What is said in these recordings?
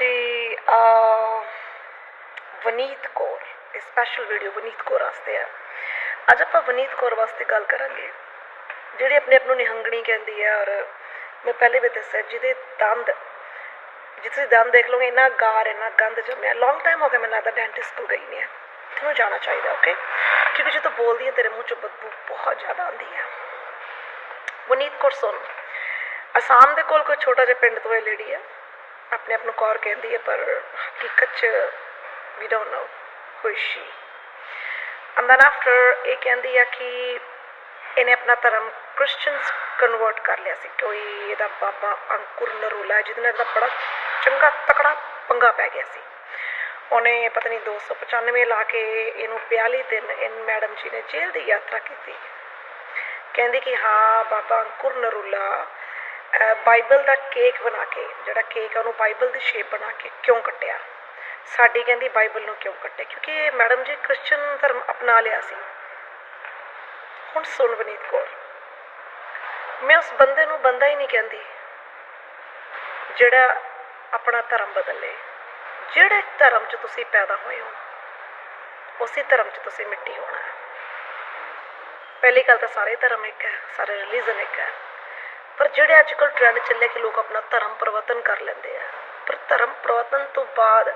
ਜੀ ਵਨੀਤ ਕੌਰ, ਇਹ special video Vaneet Kaur ਵਾਸਤੇ ਆ। ਅੱਜ ਆਪਾਂ ਵਨੀਤ ਕੌਰ ਵਾਸਤੇ ਗੱਲ ਕਰਾਂਗੇ, ਜਿਹੜੀ ਆਪਣੇ ਆਪ ਨੂੰ ਨਿਹੰਗਣੀ ਕਹਿੰਦੀ ਹੈ ਔਰ ਮੈਂ ਪਹਿਲੇ ਵੀ ਦੱਸਿਆ, ਜਿਹਦੇ ਦੰਦ, ਜਿੱਥੇ ਦੰਦ ਦੇਖ ਲਓਗੇ, ਇੰਨਾ ਗਾਰ, ਇੰਨਾ ਗੰਦ ਜੰਮਿਆ। ਲੌਂਗ ਟਾਈਮ ਹੋ ਗਿਆ, ਮੈਨੂੰ ਲੱਗਦਾ ਡੈਂਟਿਸਟ ਕੋਲ ਗਈ ਨਹੀਂ ਹੈ ਤੁਹਾਨੂੰ ਜਾਣਾ ਚਾਹੀਦਾ ਓਕੇ ਕਿਉਂਕਿ ਜਦੋਂ ਬੋਲਦੀ ਹੈ ਤੇਰੇ ਮੂੰਹ ਚੋਂ ਬਦਬੂ ਬਹੁਤ ਜ਼ਿਆਦਾ ਆਉਂਦੀ ਹੈ ਵਨੀਤ ਕੌਰ, ਸੁਣ। ਅਸਾਮ ਦੇ ਕੋਲ ਕੋਈ ਛੋਟਾ ਜਿਹਾ ਪਿੰਡ ਤੋਂ ਇਹ ਲੇਡੀ ਹੈ ਆਪਣੇ ਆਪ ਨੂੰ ਕੌਰ ਕਹਿੰਦੀ ਹੈ, ਪਰ ਹਕੀਕਤ 'ਚ ਵੀ don't know who is she. And then after ਇਹ ਕਹਿੰਦੀ ਆ ਕਿ ਇਹਨੇ ਆਪਣਾ ਧਰਮ ਕ੍ਰਿਸਚੀਅਨਸ ਕਨਵਰਟ ਕਰ ਲਿਆ ਸੀ ਕੋਈ ਇਹਦਾ ਬਾਬਾ ਅੰਕੁਰ ਨਰੂਲਾ ਜਿਹਦੇ ਨਾਲ ਇਹਦਾ ਬੜਾ ਚੰਗਾ ਤਕੜਾ ਪੰਗਾ ਪੈ ਗਿਆ ਸੀ। ਉਹਨੇ ਪਤਾ ਨਹੀਂ 295 ਲਾ ਕੇ ਇਹਨੂੰ 42 ਦਿਨ ਇਨ ਮੈਡਮ ਜੀ ਨੇ ਜੇਲ੍ਹ ਦੀ ਯਾਤਰਾ ਕੀਤੀ। ਕਹਿੰਦੀ ਕਿ ਹਾਂ, ਬਾਬਾ ਅੰਕੁਰ ਨਰੂਲਾ ਬਾਈਬਲ ਦਾ ਕੇਕ ਬਣਾ ਕੇ, ਜਿਹੜਾ ਕੇਕ ਆ ਉਹਨੂੰ ਬਾਈਬਲ ਦੀ ਸ਼ੇਪ ਬਣਾ ਕੇ ਕਿਉਂ ਕੱਟਿਆ? ਸਾਡੀ ਕਹਿੰਦੀ ਬਾਈਬਲ ਨੂੰ ਕਿਉਂ ਕੱਟਿਆ? ਕਿਉਂਕਿ ਮੈਡਮ ਜੀ ਕ੍ਰਿਸਚੀਅਨ ਧਰਮ ਅਪਣਾ ਲਿਆ ਸੀ। ਹੁਣ ਸੁਣ ਵਨੀਤ ਕੌਰ। ਮੈਂ ਉਸ ਬੰਦੇ ਨੂੰ ਬੰਦਾ ਹੀ ਨਹੀਂ ਕਹਿੰਦੀ ਜਿਹੜਾ ਆਪਣਾ ਧਰਮ ਬਦਲੇ। ਜਿਹੜੇ ਧਰਮ 'ਚ ਤੁਸੀਂ ਪੈਦਾ ਹੋਏ ਹੋ, ਉਸੇ ਧਰਮ 'ਚ ਤੁਸੀਂ ਮਿੱਟੀ ਹੋਣਾ ਪਹਿਲੀ ਗੱਲ ਤਾਂ ਸਾਰੇ ਧਰਮ ਇੱਕ ਹੈ, ਸਾਰੇ ਰਿਲੀਜਨ ਇੱਕ ਹੈ। ਪਰ ਜਿਹੜੇ ਅੱਜ ਕੱਲ੍ਹ ਟ੍ਰੈਂਡ ਚੱਲੇ ਕਿ ਲੋਕ ਆਪਣਾ ਧਰਮ ਪਰਿਵਰਤਨ ਕਰ ਲੈਂਦੇ ਆ, ਪਰ ਧਰਮ ਪਰਿਵਰਤਨ ਤੋਂ ਬਾਅਦ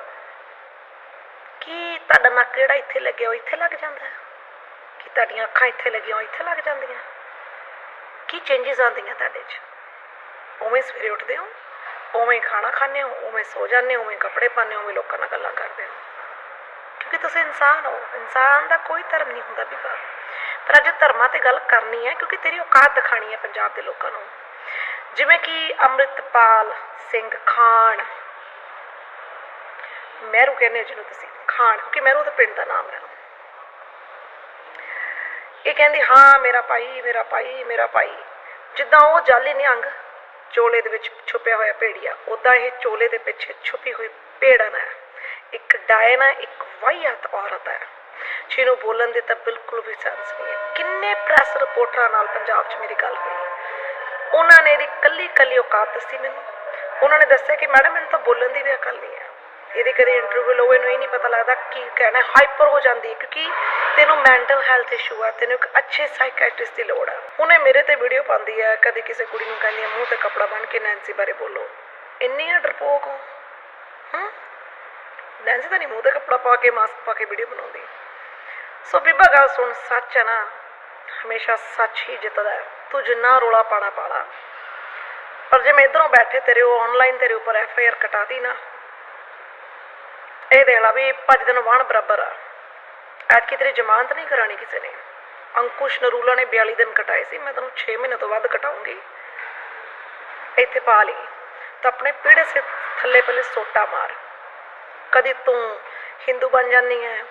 ਕੀ ਤੁਹਾਡਾ ਨੱਕ ਜਿਹੜਾ ਇੱਥੇ ਲੱਗਿਆ ਉਹ ਇੱਥੇ ਲੱਗ ਜਾਂਦਾ ਹੈ? ਕੀ ਤੁਹਾਡੀਆਂ ਅੱਖਾਂ ਇੱਥੇ ਲੱਗੀਆਂ ਉਹ ਇੱਥੇ ਲੱਗ ਜਾਂਦੀਆਂ? ਕੀ ਚੇਂਜਸ ਆਉਂਦੀਆਂ ਤੁਹਾਡੇ 'ਚ? ਉਵੇਂ ਸਵੇਰੇ ਉੱਠਦੇ ਹੋ, ਉਵੇਂ ਖਾਣਾ ਖਾਂਦੇ ਹੋ, ਉਵੇਂ ਸੋ ਜਾਂਦੇ ਹੋ, ਉਵੇਂ ਕੱਪੜੇ ਪਾਉਂਦੇ ਹੋ, ਉਵੇਂ ਲੋਕਾਂ ਨਾਲ ਗੱਲਾਂ ਕਰਦੇ ਹੋ। ਕਿਉਂਕਿ ਤੁਸੀਂ ਇਨਸਾਨ ਹੋ, ਇਨਸਾਨ ਦਾ ਕੋਈ ਧਰਮ ਨਹੀਂ ਹੁੰਦਾ ਬੀਬਾ। ਪਰ ਅੱਜ ਧਰਮਾਂ ਤੇ ਗੱਲ ਕਰਨੀ ਹੈ ਕਿਉਂਕਿ ਤੇਰੀ ਔਕਾਤ ਦਿਖਾਣੀ ਹੈ ਪੰਜਾਬ ਦੇ ਲੋਕਾਂ ਨੂੰ। ਜਿਵੇਂ ਕਿ ਅੰਮ੍ਰਿਤਪਾਲ ਸਿੰਘ ਖਾਨ। ਮਹਿਰੂ ਕਹਿੰਦੇ ਜਿਹਨੂੰ ਤੁਸੀਂ ਖਾਨ, ਕਿਉਂਕਿ ਮਹਿਰੂ ਤਾਂ ਪਿੰਡ ਦਾ ਨਾਮ ਹੈ। ਇਹ ਕਹਿੰਦੀ, ਹਾਂ, ਮੇਰਾ ਭਾਈ ਮੇਰਾ ਭਾਈ ਮੇਰਾ ਭਾਈ। ਜਿੱਦਾਂ ਉਹ ਜਾਲੀ ਨਿਹੰਗ ਚੋਲੇ ਦੇ ਵਿੱਚ ਛੁਪਿਆ ਹੋਇਆ ਭੇੜੀਆ ਉਦਾਂ ਇਹ ਚੋਲੇ ਦੇ ਪਿੱਛੇ ਛੁਪੀ ਹੋਈ ਭੇੜਨ ਹੈ। ਇੱਕ ਡਾਇਨ ਹੈ ਇੱਕ ਵਾਹੀਆਤ ਔਰਤ ਹੈ। ਜਿਹਨੂੰ ਬੋਲਣ ਦੇ ਤਾਂ ਬਿਲਕੁਲ ਵੀ ਸੈਂਸ ਨਹੀਂ ਹੈ। ਕਿੰਨੇ ਪ੍ਰੈਸ ਰਿਪੋਰਟਰਾਂ ਨਾਲ ਪੰਜਾਬ 'ਚ ਮੇਰੀ ਗੱਲ ਹੋਈ। ਉਹਨਾਂ ਨੇ ਇਹਦੀ ਕੱਲੀ ਕੱਲੀ ਔਕਾਤ ਦੱਸੀ ਮੈਨੂੰ। ਉਹਨਾਂ ਨੇ ਦੱਸਿਆ ਕਿ ਮੈਡਮ, ਮੈਨੂੰ ਤਾਂ ਬੋਲਣ ਦੀ ਵੀ ਅਕਲ ਨਹੀਂ ਹੈ। ਇਹਦੇ ਕਦੇ ਇੰਟਰਵਿਊ ਲਓ, ਇਹਨੂੰ ਇਹ ਨਹੀਂ ਪਤਾ ਲੱਗਦਾ ਕੀ ਕਹਿਣਾ ਹਾਈਪਰ ਹੋ ਜਾਂਦੀ ਹੈ ਕਿਉਂਕਿ ਤੈਨੂੰ ਮੈਂਟਲ ਹੈਲਥ ਇਸ਼ੂ ਆ, ਤੈਨੂੰ ਇੱਕ ਅੱਛੇ ਸਾਈਕੈਟ੍ਰਿਸਟ ਦੀ ਲੋੜ ਆ। ਉਹਨੇ ਮੇਰੇ ਤੇ ਵੀਡੀਓ ਪਾਉਂਦੀ ਹੈ ਕਦੇ ਕਿਸੇ ਕੁੜੀ ਨੂੰ ਕਹਿੰਦੀ ਹੈ ਮੂੰਹ ਤੇ ਕੱਪੜਾ ਬੰਨ ਕੇ ਨੈਂਸੀ ਬਾਰੇ ਬੋਲੋ। ਇੰਨੀ ਡਰਪੋਕ ਹੋ ਹਾਂ? ਨੈਂਸੀ ਤਾਂ ਨਹੀਂ ਮੂੰਹ ਤੇ ਕੱਪੜਾ ਪਾ ਕੇ ਮਾਸਕ ਪਾ ਕੇ ਵੀਡੀਓ ਬਣਾਉਂਦੀ। ਸੋ ਬੀਬਾ, ਗੱਲ ਸੁਣ, ਸੱਚ ਆ ਨਾ। ਹਮੇਸ਼ਾ ਸੱਚ ਹੀ ਜਿੱਤਦਾ ਹੈ। ਤੂੰ ਜਿੰਨਾ ਰੋਲਾ ਪਾਣਾ ਪਾਲਾ। ਪਰ ਜੇ ਮੈਂ ਇਧਰੋਂ ਬੈਠੇ ਤੇਰੇ ਉਹ ਆਨਲਾਈਨ ਤੇਰੇ ਉੱਪਰ ਐਫ ਆਈ ਆਰ ਕਟਾਤੀ ਨਾ, ਇਹ ਦੇਖ ਵੀ ਭੱਜ ਦਿਨ ਵਾਣ ਬਰਾਬਰ ਆ। ਐਤਕੀ ਤੇਰੀ ਜ਼ਮਾਨਤ ਨਹੀਂ ਕਰਾਣੀ ਕਿਸੇ ਨੇ। ਅੰਕੁਸ਼ ਨਰੂਲਾ ਨੇ 42 ਦਿਨ ਕਟਾਏ ਸੀ, ਮੈਂ ਤੈਨੂੰ 6 ਮਹੀਨੇ ਤੋਂ ਵੱਧ ਕਟਾਉਂਗੀ। ਇੱਥੇ ਪਾ ਲਈ। ਤਾਂ ਆਪਣੇ ਪੀੜੇ ਸੇ ਥੱਲੇ ਪੱਲੇ ਸੋਟਾ ਮਾਰ। ਕਦੀ ਤੂੰ ਹਿੰਦੂ ਬਣ ਜਾਂਦੀ ਹੈ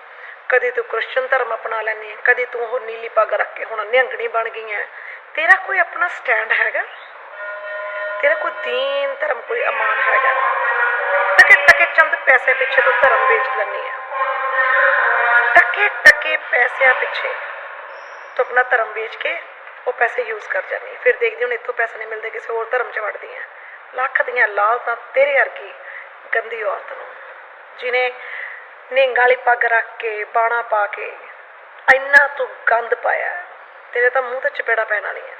ਕਦੀ ਤੂੰ ਕ੍ਰਿਸਚਨ ਧਰਮ ਅਪਣਾ ਲੈਂਦੀ ਹੈ ਕਦੀ ਤੂੰ ਉਹ ਨੀਲੀ ਪੱਗ ਰੱਖ ਕੇ ਹੁਣ ਨਿਹੰਗਣੀ ਬਣ ਗਈ ਹੈ ਤੇਰਾ ਕੋਈ ਆਪਣਾ ਸਟੈਂਡ ਹੈਗਾ? ਤੇਰਾ ਕੋਈ ਦੀਨ, ਧਰਮ, ਕੋਈ ਅਮਾਨ ਹੈਗਾ? ਟਕੇ ਟਕੇ ਚੰਦ ਪੈਸੇ ਪਿੱਛੇ ਤੂੰ ਧਰਮ ਵੇਚ ਲੈਂਦੀ ਹੈ ਟਕੇ ਟਕੇ ਪੈਸਿਆਂ ਪਿੱਛੇ ਤੂੰ ਆਪਣਾ ਧਰਮ ਵੇਚ ਕੇ ਉਹ ਪੈਸੇ ਯੂਜ਼ ਕਰ ਜਾਂਦੀ ਫਿਰ ਦੇਖਦੀ ਹੁਣ ਇੱਥੋਂ ਪੈਸੇ ਨਹੀਂ ਮਿਲਦੇ, ਕਿਸੇ ਹੋਰ ਧਰਮ 'ਚ ਵੜਦੀ ਹੈ ਲੱਖ ਦੀਆਂ ਲਾਲਤਾਂ ਤੇਰੇ ਵਰਗੀ ਗੰਦੀ ਔਰਤ ਨੂੰ। ਜਿਨੇ ਨਿੰਗ ਵਾਲੀ ਪੱਗ ਰੱਖ ਕੇ, ਬਾਣਾ ਪਾ ਕੇ ਇੰਨਾ ਤੂੰ ਗੰਦ ਪਾਇਆ। ਤੇਰੇ ਤਾਂ ਮੂੰਹ ਤੇ ਚਪੇੜਾ ਪੈਣ ਵਾਲੀ ਹੈ।